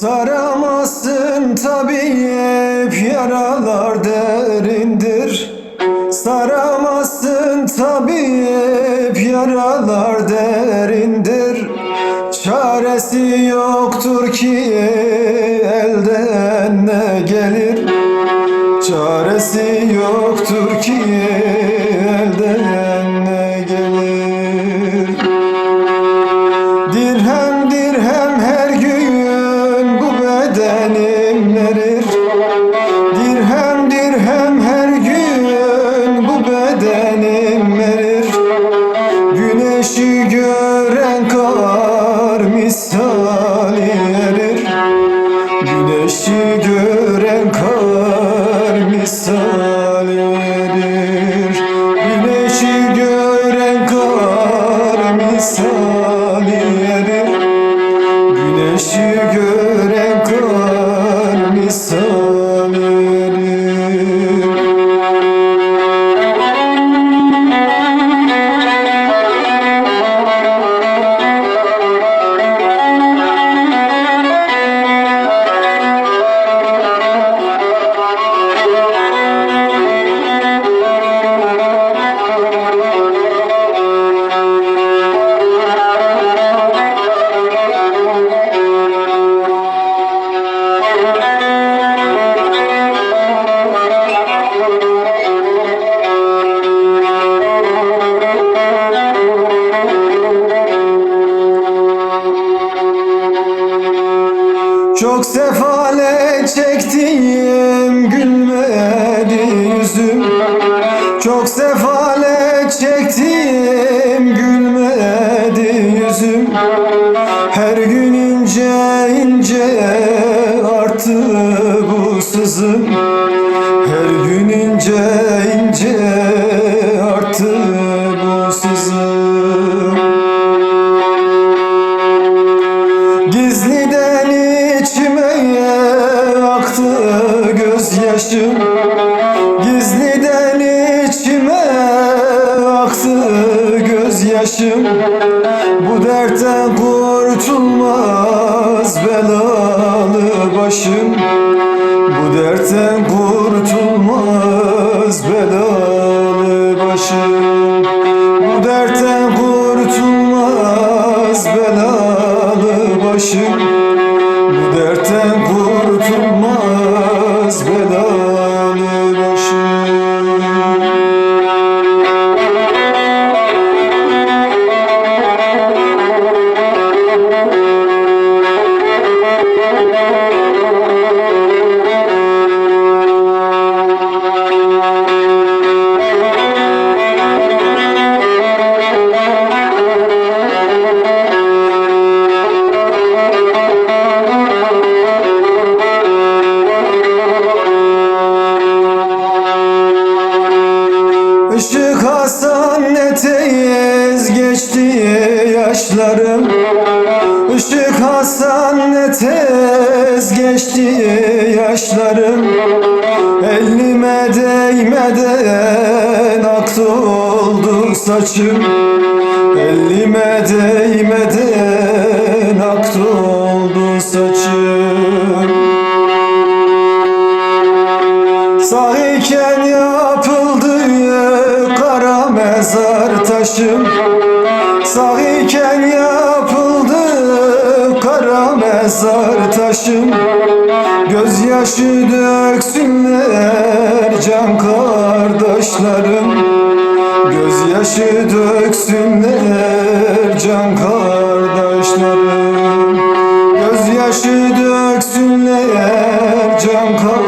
Saramazsın tabi hep yaralar derindir. Saramazsın tabi hep yaralar derindir. Çaresi yoktur ki elden ne gelir? Çaresi yoktur ki elden ne gelir? Dirhem dirhem Güneşi gören kar Çok sefalet çektim gülmedi yüzüm. Çok sefalet çektim gülmedi yüzüm. Her gün ince ince arttı bu sızım. Her gün ince ince arttı gözyaşım Bu dertten kurtulmaz belalı başım. Bu dertten kurtulmaz Işık Hasan ne geçti yaşlarım. Işık Hasan ne geçti yaşlarım. Elime değmeden aktı oldu saçım. Elime değmeden aktı oldu saçım. Yapıldı mezar taşım Sahiyken yapıldı kara mezar taşım. Gözyaşı döksünler can kardeşlerim. Gözyaşı döksünler can kardeşlerim. Gözyaşı döksünler can kardeşlerim